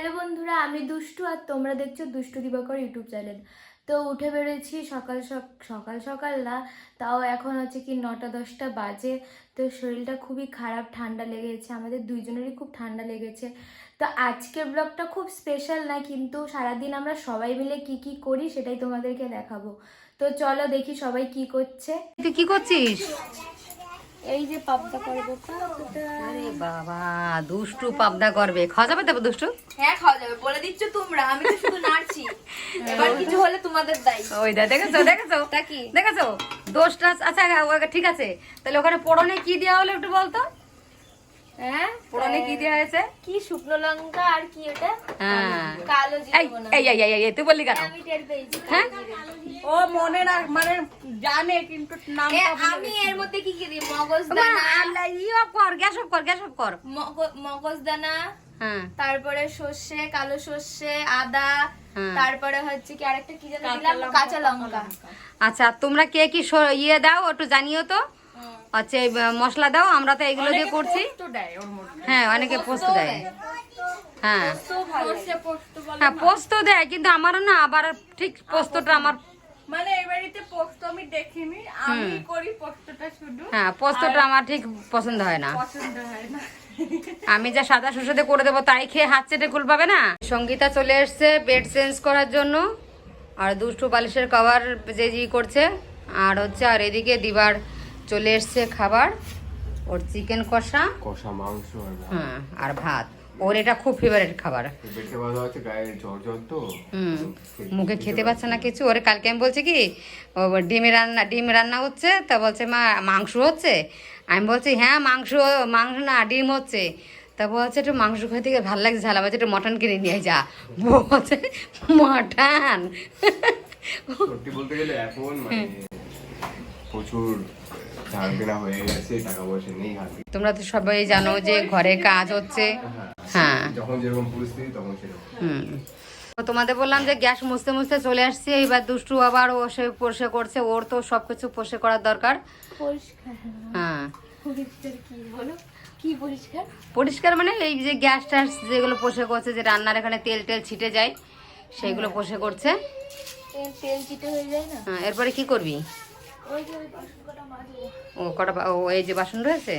Hello বন্ধুরা, আমি দুষ্টু আর তোমরা দেখছ দুষ্টু দিবাকর ইউটিউব চ্যানেল। তো উঠে বেরোয়েছি সকাল সক- সকাল সকাল না, তাও এখন হচ্ছে কি নটা দশটা বাজে। তো শরীরটা খুবই খারাপ, ঠান্ডা লেগেছে, আমাদের দুইজনেরই খুব ঠান্ডা লেগেছে। তো আজকের ব্লগটা খুব স্পেশাল না, কিন্তু সারাদিন আমরা সবাই মিলে কি কি করি সেটাই তোমাদেরকে দেখাবো। তো চলো দেখি সবাই কি করছে। তুই কি করছিস? এই যে পাবদা করবে আরে বাবা দুষ্টু পাবদা করবে। খাওয়া যাবে তবে দুষ্টু? হ্যাঁ খাওয়া যাবে। বলে দিচ্ছ তোমরা আমি তো শুধু নাড়ছি। এবার কিছু হলে তোমাদের দায়। ওই দা দেখেছ দেখেছ? তা কি? দেখেছ? দোষটা আচ্ছা ওকে ঠিক আছে। তাহলে ওখানে পড়নে কি দেওয়া হলো একটু বলতো? হ্যাঁ? পোড়নে কি দেওয়া হয়েছে? কি শুকনো লঙ্কা আর কি ওটা? হ্যাঁ। কালো এই এই এই এই, এই তুই বললি কেন? আমি টের পেয়েছি। হ্যাঁ? ও মনে না মানে জানে কিন্তু নাম আমি এর মধ্যে কি কি দিই? মগজ দানা ইয়ে কর গ্যাস অফ কর গ্যাস অফ কর। মগজ দানা হ্যাঁ। তারপরে সর্ষে কালো সর্ষে আদা। হ্যাঁ। তারপরে হচ্ছে কি আরেকটা কি দিলাম? কাঁচা লঙ্কা। আচ্ছা তোমরা কে কি স- ইয়ে দাও একটু জানিও তো। আচ্ছা এই, মশলা দাও আমরা তো এগুলো দিয়ে করছি। হ্যাঁ অনেকে পোস্ত দেয়। হ্যাঁ। হ্যাঁ পোস্ত দেয় কিন্তু আমারও না আবার ঠিক পোস্তটা আমার মানে এই বাড়িতে পোস্ত আমি দেখিনি আমি করি পোস্তটা শুধু। হ্যাঁ পোস্তটা আমার ঠিক পছন্দ হয় না। পছন্দ হয় না। আমি যা সাদা সুসোতে করে দেবো তাই খেয়ে হাত চেটে কুল পাবে না? সঙ্গীতা চলে এসছে বেড চেঞ্জ করার জন্য। আর দুষ্টু বালিশের কভার যে জি করছে। আর হচ্ছে আর এদিকে দিবার চলে এসছে খাবার ওর চিকেন কষা। কষা মাংস। হ্যাঁ আর ভাত। ওর এটা খুব ফেভারিট খাবার। মুখে খেতে পাচ্ছে না কিছু। ওরে কালকে আমি বলছি কি ও ডিমের রান্না ডিম রান্না হচ্ছে তা বলছে মা মাংস হচ্ছে? আমি বলছি হ্যাঁ মাংস মাংস না ডিম হচ্ছে। তা বলছে একটু মাংস খেতে গিয়ে ভালো লাগছে ঝালা বলছে একটু মটন কিনে নিয়ে যা। বলছে মটন মানে প্রচুর হয়ে গেছে টাকা পয়সা নেই হাতে তোমরা তো সবাই জানো যে ঘরে কাজ হচ্ছে। হ্যাঁ যখন যেরকম পরিস্থিতি তখন সেরকম। হুম। তো তোমাদের বললাম যে গ্যাস মুছতে মুছতে চলে আসছি এইবার দুষ্টু আবার ও সে পোষে করছে ওর তো সব কিছু পোষে করার দরকার। পরিষ্কার হ্যাঁ। পরিষ্কার কি পরিষ্কার? পরিষ্কার মানে এই যে গ্যাস ট্যাস যেগুলো পোষে করছে যে রান্নার এখানে তেল টেল ছিটে যায় সেইগুলো পোষে করছে। তেল হয়ে যায় না? হ্যাঁ, এরপরে কি করবি? ও কটা বা- ও এই যে বাসন রয়েছে?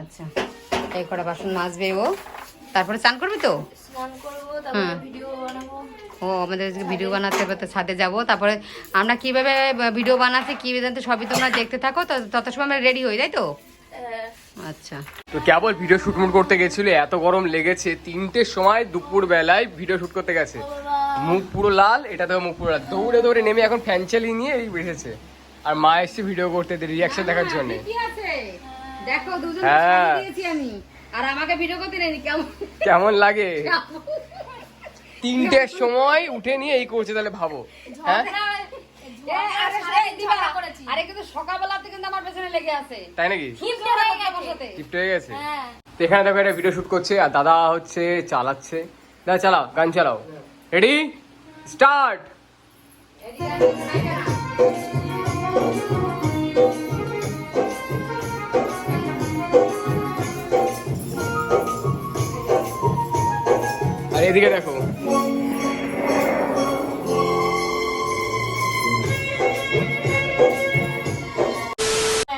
আচ্ছা এই কটা বাসন মাজবে ও। তারপরে চান করবি তো? স্নান করব তারপরে ভিডিও বানাবো। ও আমাদের ভিডিও বানাতে হবে তো ছাদে যাব। তারপরে আমরা কীভাবে ভিডিও বানাচ্ছি কি জানতে সবই তোমরা দেখতে থাকো তো তত সময় আমরা রেডি হই তাই তো? আচ্ছা। তো কেবল ভিডিও শুট মুট করতে গেছিল এত গরম লেগেছে তিনটের সময় দুপুর বেলায় ভিডিও শুট করতে গেছে। মুখ পুরো লাল এটা তো মুখ পুরো লাল। দৌড়ে দৌড়ে নেমে এখন ফ্যান চালিয়ে নিয়ে এই বেসেছে আর মা এসছে ভিডিও করতে রিয়াকশন দেখার জন্য। কি আছে। দেখো দুজন হ্যাঁ। দিয়েছি আমি। আর আমাকে ভিডিও করতে নেই কেমন? কেমন লাগে? তিনটের সময় উঠে নিয়ে এই করছে তাহলে ভাবো। হ্যাঁ? আরে কিন্তু সকালবেলাতে কিন্তু আমার পেছনে লেগে আছে। তাই নাকি? গিফট হয়ে গেছে। এখানে দেখো একটা ভিডিও শুট করছে আর দাদা হচ্ছে চালাচ্ছে। দাদা চালাও গান চালাও। রেডি স্টার্ট এদিকে দেখো।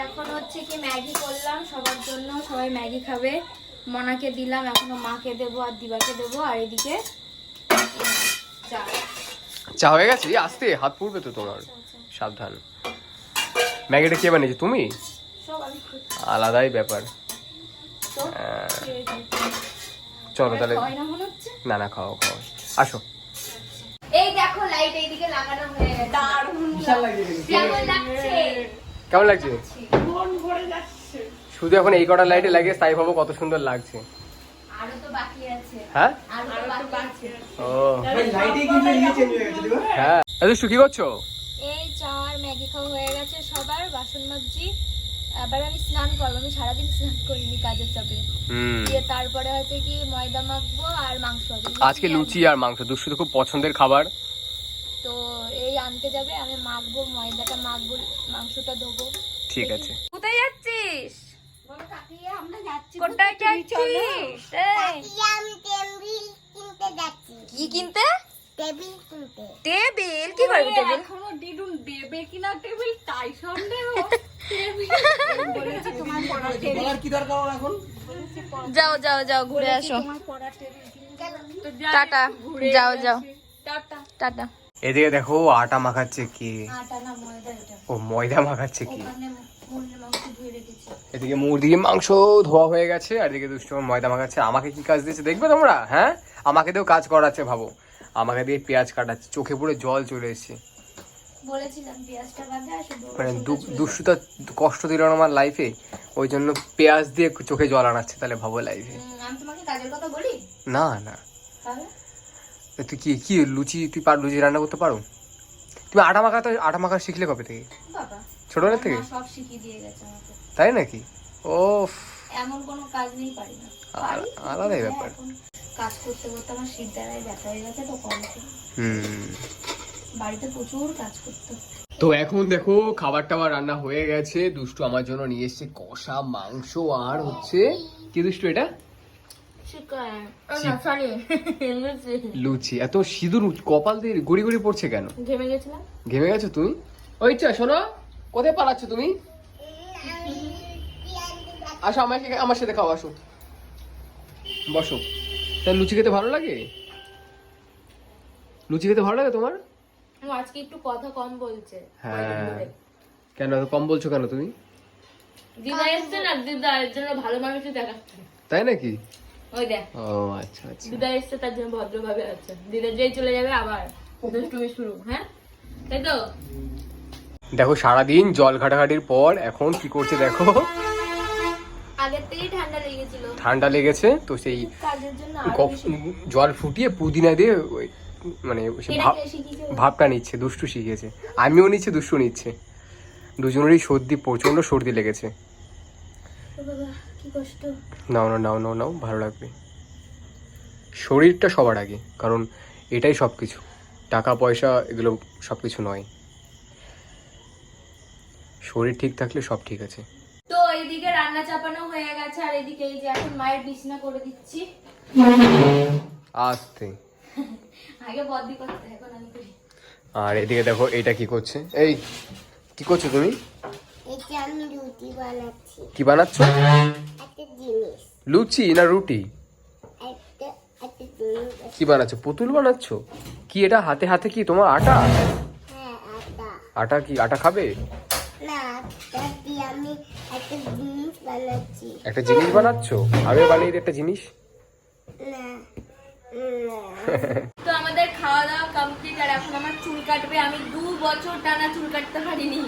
এখন হচ্ছে কি ম্যাগি করলাম সবার জন্য সবাই ম্যাগি খাবে। মনাকে দিলাম এখনও মাকে দেবো আর দিবাকে দেবো আর এদিকে চা। চা হয়ে গেছে? আসতে হাত পুড়বে তো তোমার। সাবধান। ম্যাগিটা কে বানিয়েছে? তুমি। আলাদাই ব্যাপার। হয়েছে? চলো তাহলে হয় না না না খাও খাও আসো। এই দেখো লাইট এইদিকে লাগানো হয়ে গেছে। দারুণ কেমন লাগছে? কেমন লাগছে? মন ভরে যাচ্ছে। শুধু এখন এই কটা লাইটে লাগিয়ে তাই ভাবো কত সুন্দর লাগছে। আরও তো বাকি আছে। হ্যাঁ? আরও তো বাকি আছে। ও। হ্যাঁ আরে কি করছ? এই চা আর ম্যাগি খাওয়া হয়ে গেছে সবার। বাসন মাজছি এবার আমি স্নান করব আমি সারাদিন স্নান করিনি কাজের চাপে। দিয়ে তারপরে হচ্ছে কি ময়দা মাখবো আর মাংস আজকে লুচি আর মাংস দুষ্টু তো খুব পছন্দের খাবার। তো এই আনতে যাবে আমি মাখবো ময়দাটা মাখবো মাংসটা ধোবো। ঠিক আছে। কোথায় যাচ্ছিস? আমরা যাচ্ছি। কোথায় যাচ্ছিস? এই, কিনতে কি কিনতে? টেবিল কি করবি টেবিল? এখনও দিদুন দেবে কিনা টেবিল তাই সন্দেহ। যাও যাও যাও ঘুরে আসো। টাটা যাও যাও। টাটা। এদিকে দেখো আটা মাখাচ্ছে কি? আটা না ময়দা এটা। ও ময়দা মাখাচ্ছে কি? এদিকে মুরগির মাংস ধোয়া হয়ে গেছে আর এদিকে দুষ্ট ময়দা মাখাচ্ছে। আমাকে কি কাজ দিয়েছে দেখবে তোমরা হ্যাঁ? আমাকে দিয়েও কাজ করাচ্ছে ভাবো। আমাকে দিয়ে পেঁয়াজ কাটাচ্ছে চোখে পুরো জল চলে এসেছে। বলেছিলাম পেঁয়াজটা বাদে আর শুধু মানে কষ্ট দিল না আমার লাইফে ওই জন্য পেঁয়াজ দিয়ে চোখে জল আনাচ্ছে তাহলে ভাবো লাইফে আমি তোমাকে কাজের কথা বলি? না না। তুই কি কি লুচি তুই পার লুচি রান্না করতে পারো? তুমি আটা মাখা তো আটা মাখা শিখলে কবে থেকে? ছোটবেলা থেকে? সব শিখিয়ে দিয়ে গেছে আমাকে। তাই নাকি? ও এমন কোনো কাজ নেই পারি না। আলাদাই ব্যাপার। কাজ করতে করতে আমার শীত দ্বারাই ব্যথা হয়ে গেছে তো কম হুম। বাড়িতে প্রচুর কাজ করতে। তো এখন দেখো খাবার টাবার রান্না হয়ে গেছে। দুষ্টু আমার জন্য নিয়ে এসছে কষা মাংস আর হচ্ছে কি দুষ্টু এটা? লুচি। এত সিঁদুর কপাল দিয়ে গড়ি গড়ি পড়ছে কেন? ঘেমে গেছিলাম। ঘেমে গেছো তুমি? ওই চা শোনো কোথায় পালাচ্ছ তুমি? আসো আমাকে আমার সাথে খাও আসো। বসো। তা লুচি খেতে ভালো লাগে? লুচি খেতে ভালো লাগে তোমার? ও আজকে একটু কথা কম বলছে। হ্যাঁ। কেন এত কম বলছো কেন তুমি? দিদা এসছে না? দিদা এর জন্য ভালো মানুষই দেখাচ্ছে। তাই নাকি? ওই দেখ। ও আচ্ছা আচ্ছা। দিদা এসছে তার জন্য ভদ্রভাবে আছে। দিদা যেই চলে যাবে আবার দুষ্টুমি শুরু হ্যাঁ? তাই তো? দেখো সারাদিন জল ঘাটাঘাটির পর এখন কি করছে দেখো। ঠান্ডা লেগেছিল। ঠান্ডা লেগেছে তো সেই জল ফুটিয়ে পুদিনা দিয়ে ওই মানে সে ভাব ভাবটা নিচ্ছে দুষ্টু শিখেছে। আমিও নিচ্ছি দুষ্টু নিচ্ছে। দুজনেরই সর্দি প্রচণ্ড সর্দি লেগেছে। নাও না নাও নাও নাও ভালো লাগবে। শরীরটা সবার আগে কারণ এটাই সব কিছু টাকা পয়সা এগুলো সব কিছু নয়। শরীর ঠিক থাকলে সব ঠিক আছে। তো এইদিকে রান্না চাপানো হয়ে গেছে আর এদিকে এই যে এখন মায়ের বিছনা করে দিচ্ছি। আস্তে আগে বদ্দি করতে এখন আমি করি আর এদিকে দেখো এটা কি করছে? এই কি করছ তুমি? এটা আমি কি বানাচ্ছ? লুচি না রুটি? একটা একটা কি বানাচ্ছ? পুতুল বানাচ্ছ? কি এটা? হাতে হাতে কি তোমার আটা? হ্যাঁ আটা। আটা কি আটা খাবে? আমি একটা জিনিস বানাচ্ছি। একটা বানাচ্ছ? আমিও বানিয়ে দিই একটা জিনিস? না তো আমাদের খাওয়া দাওয়া কমপ্লিট আর এখন আমার চুল কাটবে। আমি দু বছর টানা চুল কাটতে পারিনি।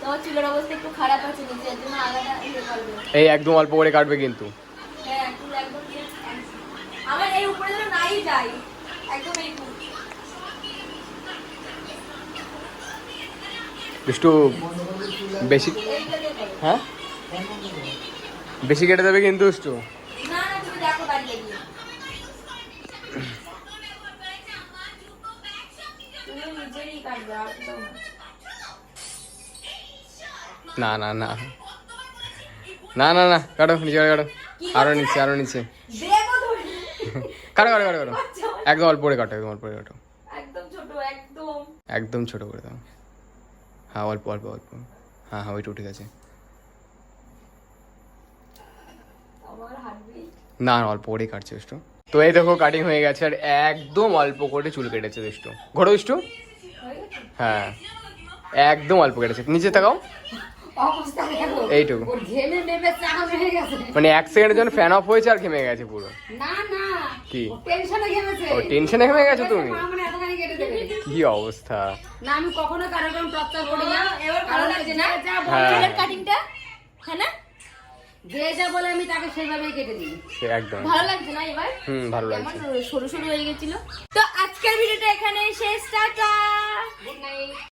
তো চুলের অবস্থা একটু খারাপ আছে নিজের জন্য আলাদা ইয়ে করবে। এই একদম অল্প করে কাটবে কিন্তু। হ্যাঁ চুল একদম আমার এই উপরে যেন নাই যাই একদম এইটুকু একটু বেশি। হ্যাঁ? বেশি কেটে দেবে কিন্তু একটু না না না। না না না কাটো নিচে কাটো আরও নিচে আরও নিচে। কাটো কাটো কাটো কাটো। একদম অল্প করে কাটো একদম অল্প করে কাটো। একদম ছোট একদম। একদম ছোট করে দাও। হ্যাঁ অল্প অল্প অল্প। হ্যাঁ হ্যাঁ ওইটু ঠিক আছে। না না, অল্প করেই কাটছে দুষ্টু। তো এই দেখো কাটিং হয়ে গেছে আর একদম অল্প করে চুল কেটেছে দুষ্টু। ঘোরো দুষ্টু? হয়ে। একদম অল্প কেটেছে। নিচে তাকাও। এইটুকু। হয়ে মানে এক সেকেন্ডের জন্য ফ্যান অফ হয়েছে আর ঘেমে গেছে পুরো। না না। কি? ও টেনশনে ঘেমে গেছো তুমি? মানে কি অবস্থা? না আমি কখনো কোনো টর্চার করি না। এবার ভালো লাগছে না হ্যাঁ। কাটিংটা হ্যাঁ না? যে যা বলে আমি তাকে সেভাবেই কেটে দিই। একদম। ভালো লাগছে না এবার? হুম ভালো আমার লাগছে। সরু সরু হয়ে গেছিল? তো আজকের ভিডিওটা এখানে শেষ টাটা। Good night